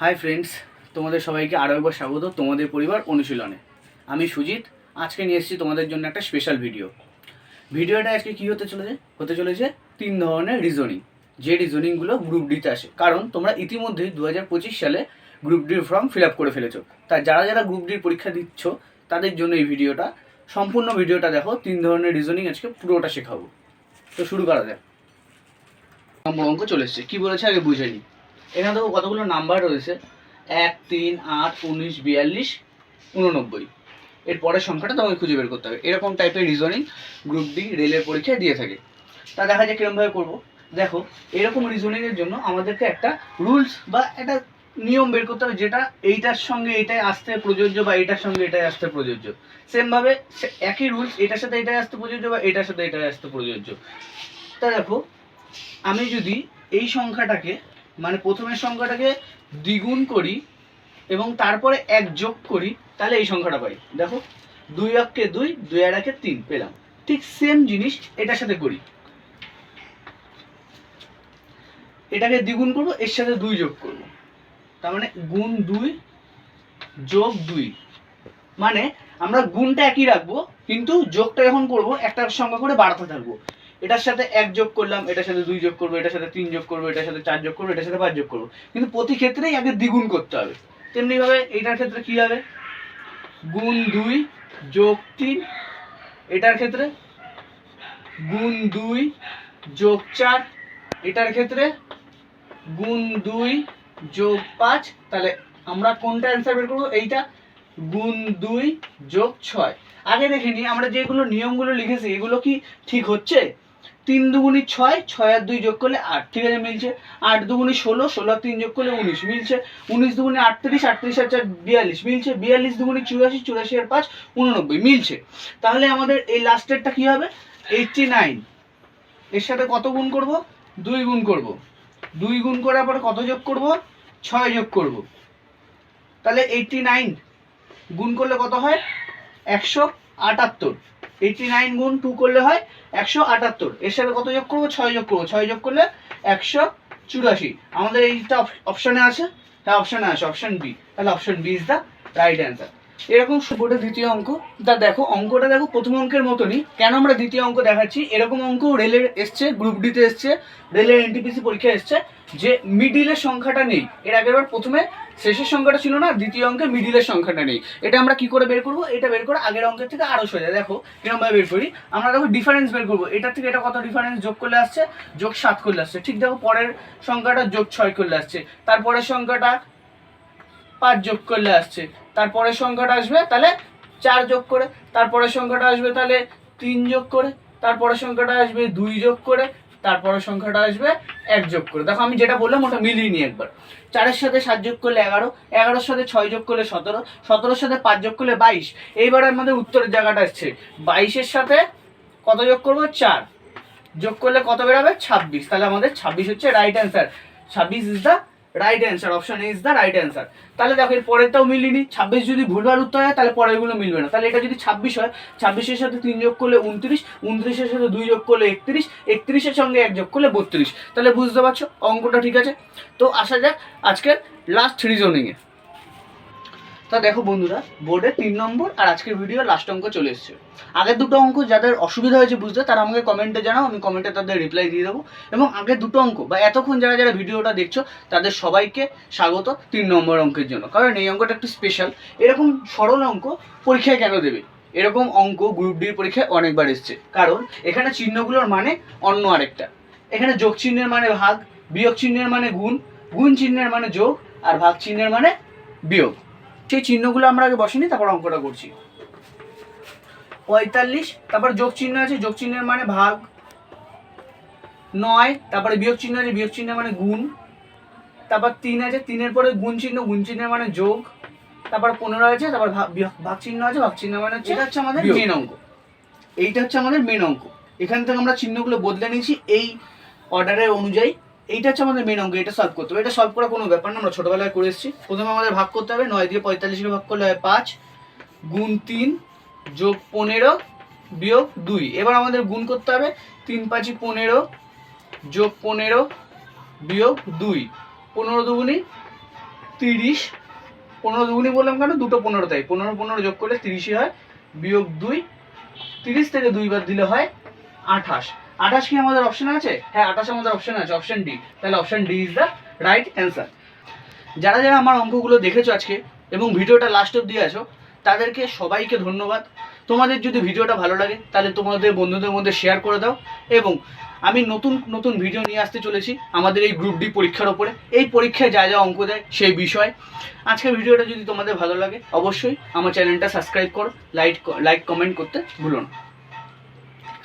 Hi friends তোমাদের সবাইকে আরও একবার স্বাগত তোমাদের পরিবার অনুশীলনে। আমি সুজিত, আজকে নিয়ে এসেছি তোমাদের জন্য একটা স্পেশাল ভিডিও ভিডিওটা আজকে কী হতে চলেছে? হতে চলেছে তিন ধরনের রিজনিং যে রিজনিংগুলো গ্রুপ ডিতে আসে। কারণ তোমরা ইতিমধ্যেই দু হাজার পঁচিশ সালে গ্রুপ ডির ফর্ম ফিল আপ করে ফেলেছো। তাই যারা যারা গ্রুপ ডির পরীক্ষা দিচ্ছ, তাদের জন্য এই ভিডিওটা সম্পূর্ণ ভিডিওটা দেখো, তিন ধরনের রিজনিং আজকে পুরোটা শেখাবো। তো শুরু করা যাক। নম্বর অঙ্ক চলে এসছে। কী বলেছে আগে বুঝে নিই। এখানে দেখো কতগুলো নাম্বার রয়েছে? এক, তিন, আট, উনিশ, বিয়াল্লিশ, উননব্বই। এর পরের সংখ্যাটা তোমাকে খুঁজে বের করতে হবে। এরকম টাইপের রিজনিং গ্রুপ ডি রেলের পরীক্ষায় দিয়ে থাকে। তা দেখা যায় কিরমভাবে করব। দেখো, এরকম রিজনিংয়ের জন্য আমাদেরকে একটা রুলস বা একটা নিয়ম বের করতে হবে যেটা এইটার সঙ্গে এটাই আসতে প্রযোজ্য বা এটার সঙ্গে এটাই আসতে প্রযোজ্য। সেমভাবে একই রুলস এটার সাথে এটাই আসতে প্রযোজ্য বা এটার সাথে এটাই আসতে প্রযোজ্য। তা দেখো, আমি যদি এই সংখ্যাটাকে মানে প্রথমের সংখ্যাটাকে দ্বিগুণ করি এবং তারপরে এক যোগ করি, তাহলে এই সংখ্যাটা পাই। দেখো, দুই অক্ষে দুই দুই আর একে তিন, পেলাম। ঠিক সেম জিনিস এটার সাথে করি। এটাকে দ্বিগুণ করব, এর সাথে দুই যোগ করব। তার মানে গুণ দুই যোগ দুই। মানে আমরা গুণটা একই রাখব, কিন্তু যোগটা যখন করব, একটা সংখ্যা করে বাড়াতে থাকব। এটার সাথে এক যোগ করলাম, এটার সাথে দুই যোগ করব, এটার সাথে তিন যোগ করব, এটার সাথে চার যোগ করব, এটার সাথে পাঁচ যোগ করব। কিন্তু প্রতি ক্ষেত্রেই আগে দ্বিগুণ করতে হবে। তেমনি ভাবে এটার ক্ষেত্রে কি হবে? গুণ দুই যোগ তিন, এটার ক্ষেত্রে গুণ দুই যোগ চার, এটার ক্ষেত্রে গুণ দুই যোগ পাঁচ। তাহলে আমরা কোনটা অ্যান্সার বের করব? এইটা গুণ দুই যোগ ছয়। আগে দেখিনি আমরা যেগুলো নিয়মগুলো লিখেছি, এগুলো কি ঠিক হচ্ছে? তিন দুগুণি ছয় ছয় আর দুই যোগ করলে আট, ঠিক আছে, মিলছে। আট দুগুণি ষোলো ষোলো আর তিন যোগ করলে উনিশ, মিলছে। উনিশ দুগুণি আটত্রিশ আটত্রিশ আর চার, বিয়াল্লিশ, মিলছে। বিয়াল্লিশ দুগুণি চুরাশি চুরাশি আর পাঁচ, উননব্বই, মিলছে। তাহলে আমাদের এই লাস্টেরটা কি হবে? এইটটি নাইন এর সাথে কত গুণ করব? দুই গুণ করব। দুই গুণ করার পরে কত যোগ করব? ছয় যোগ করব। তাহলে এইটটি নাইন গুণ করলে কত হয়? একশো আটাত্তর। এইটটি নাইন গুণ টু করলে হয় একশো আটাত্তর। এর সাথে কত যোগ করব? ছয় যোগ করব। ছয় যোগ করলে একশো চুরাশি। আমাদের এইটা অপশনে আছে? হ্যাঁ অপশনে আছে অপশন বি তাহলে option B is the right answer এরকম বোর্ডের দ্বিতীয় অঙ্ক। তা দেখো, অঙ্কটা দেখো প্রথম অঙ্কের মতনই। কেন আমরা দ্বিতীয় অঙ্ক দেখাচ্ছি? এরকম অঙ্ক রেলের এসছে গ্রুপ ডিতে এসছে, রেলের এনটিপিসি পরীক্ষা এসছে, যে মিডিলের সংখ্যাটা নেই। এর আগের বার প্রথমে শেষের সংখ্যাটা ছিল না, দ্বিতীয় অঙ্কে মিডিলের সংখ্যাটা নেই। এটা আমরা কি করে বের করব? এটা বের করে আগের অঙ্কের থেকে আরও সোজা। দেখো কীরকম ভাবে বের করি? আমরা দেখো ডিফারেন্স বের করব। এটা থেকে এটা কত ডিফারেন্স যোগ করলে আসছে, যোগ সাত করলে আসছে। ঠিক দেখো, পরের সংখ্যাটা যোগ ছয় করলে আসছে। তারপরের সংখ্যাটা পাঁচ যোগ করলে আসছে। তারপরের সংখ্যাটা আসবে, তাহলে চার যোগ করে তারপরের সংখ্যাটা আসবে তাহলে তিন যোগ করে তারপরের সংখ্যাটা আসবে দুই যোগ করে তারপরের সংখ্যাটা আসবে এক যোগ করে। দেখো আমি যেটা বললাম ওটা মিলিয়ে নিই একবার। চারের সাথে সাত যোগ করলে এগারো, এগারোর সাথে ছয় যোগ করলে সতেরো, সতেরোর সাথে পাঁচ যোগ করলে বাইশ। এইবার আমাদের উত্তরের জায়গাটা আসছে। বাইশের সাথে কত যোগ করব? চার। যোগ করলে কত বেরোবে? ছাব্বিশ। তাহলে আমাদের ছাব্বিশ হচ্ছে রাইট অ্যান্সার ছাব্বিশ is the right answer option is the right answer তাহলে দেখো, এর পরেরটাও মিলিনি। ছাব্বিশ যদি ভুলবার উত্তর হয়, তাহলে পরেরগুলো মিলবে না। তাহলে এটা যদি ছাব্বিশ হয়, ছাব্বিশের সাথে তিন যোগ করলে উনত্রিশ, উনত্রিশের সাথে দুই যোগ করলে একত্রিশ, একত্রিশের সঙ্গে এক যোগ করলে বত্রিশ। তাহলে বুঝতে পারছ? অঙ্কটা ঠিক আছে? তো আসা যাক, আজকের লাস্ট রিজনিংয়ে তা দেখো বন্ধুরা বোর্ডে তিন নম্বর আর আজকের ভিডিও লাস্ট অঙ্ক চলে এসেছে। আগের দুটো অঙ্ক যাদের অসুবিধা হয়েছে বুঝতে, তারা আমাকে কমেন্টে জানাও, আমি কমেন্টে তাদের রিপ্লাই দিয়ে দেবো। এবং আগের দুটো অঙ্ক, বা এতক্ষণ যারা যারা ভিডিওটা দেখছ, তাদের সবাইকে স্বাগত তিন নম্বর অঙ্কের জন্য। কারণ এই অঙ্কটা একটু স্পেশাল এরকম সরল অঙ্ক পরীক্ষায় কেন দেবে? এরকম অঙ্ক গ্রুপ ডির পরীক্ষায় অনেকবার এসছে। কারণ এখানে চিহ্নগুলোর মানে অন্য আরেকটা। এখানে যোগ চিহ্নের মানে ভাগ, বিয়োগ চিহ্নের মানে গুণ গুণ চিহ্নের মানে যোগ, আর ভাগ চিহ্নের মানে বিয়োগ। সেই চিহ্নগুলো আমরা আগে বসিনি তারপর অঙ্কটা করছি। পঁয়তাল্লিশ তারপর যোগ চিহ্ন আছে যোগ চিহ্নের মানে ভাগ। নয় তারপরে বিয়োগ চিহ্ন আছে বিয়োগ চিহ্নের মানে গুণ। তারপর তিন আছে তিনের পরে গুণ চিহ্ন গুণ চিহ্নের মানে যোগ। তারপর পনেরো আছে তারপর ভাগ ভাগ চিহ্ন আছে ভাগ চিহ্ন মানে হচ্ছে এটা হচ্ছে আমাদের। মেন অঙ্ক। এইটা হচ্ছে আমাদের মেন অঙ্ক। এখান থেকে আমরা চিহ্নগুলো বদলে নিয়েছি এই অর্ডারের অনুযায়ী। এইটা হচ্ছে আমাদের মেন অঙ্ক এটা সলভ করতে হবে। এটা সলভ করা কোনো ব্যাপার না, আমরা ছোটবেলায় করে এসেছি। প্রথমে আমাদের ভাগ করতে হবে, নয় দিয়ে পঁয়তাল্লিশকে ভাগ করলে হয় পাঁচ, গুণ তিন যোগ পনেরো বিয়োগ দুই। এবার আমাদের গুণ করতে হবে, তিন পাঁচই পনেরো যোগ পনেরো বিয়োগ দুই। পনেরো দুগুণি তিরিশ। পনেরো দুগুনি বললাম কেন? দুটো পনেরো তাই। পনেরো পনেরো যোগ করলে তিরিশই হয়, বিয়োগ দুই। তিরিশ থেকে দুইবার দিলে হয় আঠাশ। আঠাশ কি আমাদের অপশন আছে? হ্যাঁ আঠাশ আমাদের অপশন আছে অপশন ডি তাহলে option D is the right answer যারা যারা আমার অঙ্কগুলো দেখেছ আজকে এবং ভিডিওটা লাস্ট অব্দি আছো, তাদেরকে সবাইকে ধন্যবাদ। তোমাদের যদি ভিডিওটা ভালো লাগে, তাহলে তোমাদের বন্ধুদের মধ্যে শেয়ার করে দাও এবং আমি নতুন নতুন ভিডিও নিয়ে আসতে চলেছি আমাদের এই গ্রুপ ডি পরীক্ষার ওপরে। এই পরীক্ষায় যা যা অঙ্ক দেয় সেই বিষয়। আজকের ভিডিওটা যদি তোমাদের ভালো লাগে, অবশ্যই আমার চ্যানেলটা সাবস্ক্রাইব করো লাইক লাইক কমেন্ট করতে ভুলো না।